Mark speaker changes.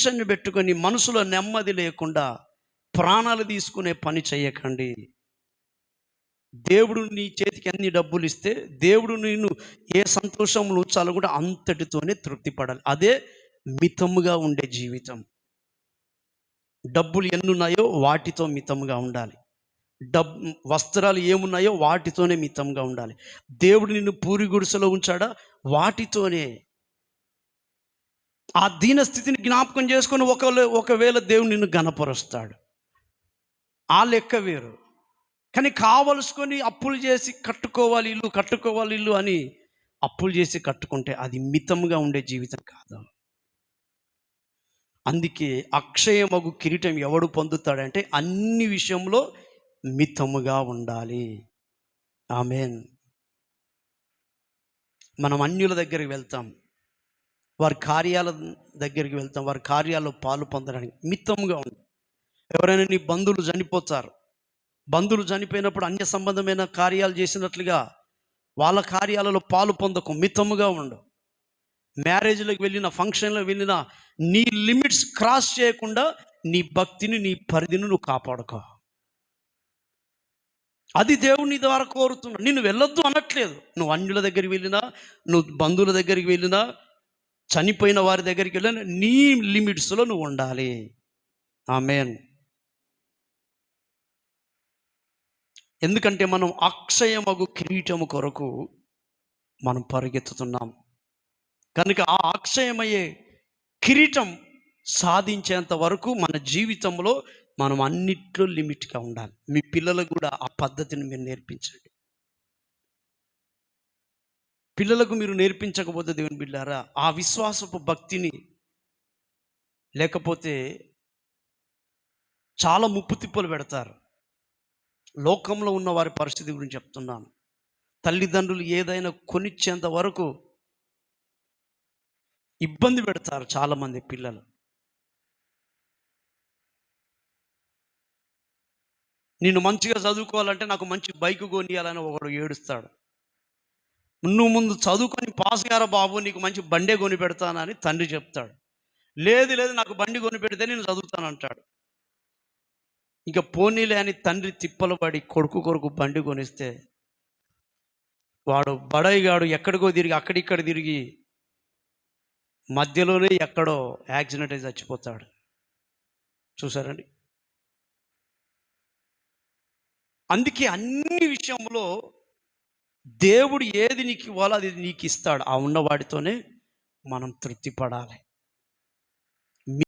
Speaker 1: Depression పెట్టుకొని మనసులో నెమ్మది లేకుండా ప్రాణాలు తీసుకునే పని చేయకండి. దేవుడు నీ చేతికి ఎన్ని డబ్బులు ఇస్తే దేవుడు నేను ఏ సంతోషంలో ఉంచాలో కూడా అంతటితోనే తృప్తి పడాలి అదే మితముగా ఉండే జీవితం. డబ్బులు ఎన్నున్నాయో వాటితో మితంగా ఉండాలి. డబ్ వస్త్రాలు ఏమున్నాయో వాటితోనే మితంగా ఉండాలి. దేవుడు నిన్ను పూరి గుడిసెలో ఉంచాడా? వాటితోనే ఆ దీన స్థితిని జ్ఞాపకం చేసుకొని ఒకవేళ ఒకవేళ దేవుడు నిన్ను గణపరుస్తాడు ఆ లెక్క వేరు. కానీ కావలసుకొని అప్పులు చేసి కట్టుకోవాలి ఇల్లు కట్టుకోవాలి ఇల్లు అని అప్పులు చేసి కట్టుకుంటే అది మితంగా ఉండే జీవితం కాదు. అందుకే అక్షయమగు కిరీటం ఎవడు పొందుతాడంటే అన్ని విషయంలో మితముగా ఉండాలి. ఆమెన్. మనం అన్యుల దగ్గరికి వెళ్తాం. వారి కార్యాల దగ్గరికి వెళ్తాం వారి కార్యాల్లో పాలు పొందడానికి మిత్తంగా ఉంది ఎవరైనా నీ బంధువులు చనిపోతారు బంధువులు చనిపోయినప్పుడు అన్య సంబంధమైన కార్యాలు చేసినట్లుగా వాళ్ళ కార్యాలలో పాలు పొందకు మితముగా ఉండు. మ్యారేజ్లకు వెళ్ళిన ఫంక్షన్లకు వెళ్ళిన నీ లిమిట్స్ క్రాస్ చేయకుండా నీ భక్తిని నీ పరిధిని నువ్వు కాపాడుకో. అది దేవుని ద్వారా కోరుతున్నాడు నిన్ను వెళ్ళొద్దు అనట్లేదు. నువ్వు అన్యుల దగ్గరికి వెళ్ళినా నువ్వు బంధువుల దగ్గరికి వెళ్ళినా చనిపోయిన వారి దగ్గరికి వెళ్ళిన నీ లిమిట్స్లో నువ్వు ఉండాలి. ఆమెన్. ఎందుకంటే మనం అక్షయమగు కిరీటము కొరకు మనం పరిగెత్తుతున్నాం. కనుక ఆ అక్షయమయ్యే కిరీటం సాధించేంత వరకు మన జీవితంలో మనం అన్నిట్లో లిమిట్గా ఉండాలి. మీ పిల్లలకు కూడా ఆ పద్ధతిని మీరు నేర్పించండి. పిల్లలకు మీరు నేర్పించకపోతే దేవుని బిడ్డారా ఆ విశ్వాసపు భక్తిని లేకపోతే చాలా ముప్పు తిప్పలు పెడతారు. లోకంలో ఉన్న వారి పరిస్థితి గురించి చెప్తున్నాను. తల్లిదండ్రులు ఏదైనా కొనిచ్చేంత వరకు ఇబ్బంది పెడతారు చాలామంది పిల్లలు. నేను మంచిగా చదువుకోవాలంటే నాకు మంచి బైక్ కొనియాలని ఒకడు ఏడుస్తాడు. నువ్వు ముందు చదువుకొని పాస్ గారా బాబు నీకు మంచి బండే కొని పెడతానని తండ్రి చెప్తాడు. లేదు లేదు నాకు బండి కొని పెడితే నేను చదువుతానంటాడు ఇంకా పోనీలే అని తండ్రి తిప్పలు పడి కొడుకు కొడుకు బండి కొనిస్తే వాడు బడైగాడు ఎక్కడికో తిరిగి అక్కడిక్కడ తిరిగి మధ్యలోనే ఎక్కడో యాక్సిడెంట్ అయి చచ్చిపోతాడు. చూసారండి అందుకే అన్ని విషయంలో దేవుడు ఏది నీకు ఇవ్వాలో అది నీకు ఇస్తాడు. ఆ ఉన్నవాడితోనే మనం తృప్తి పడాలి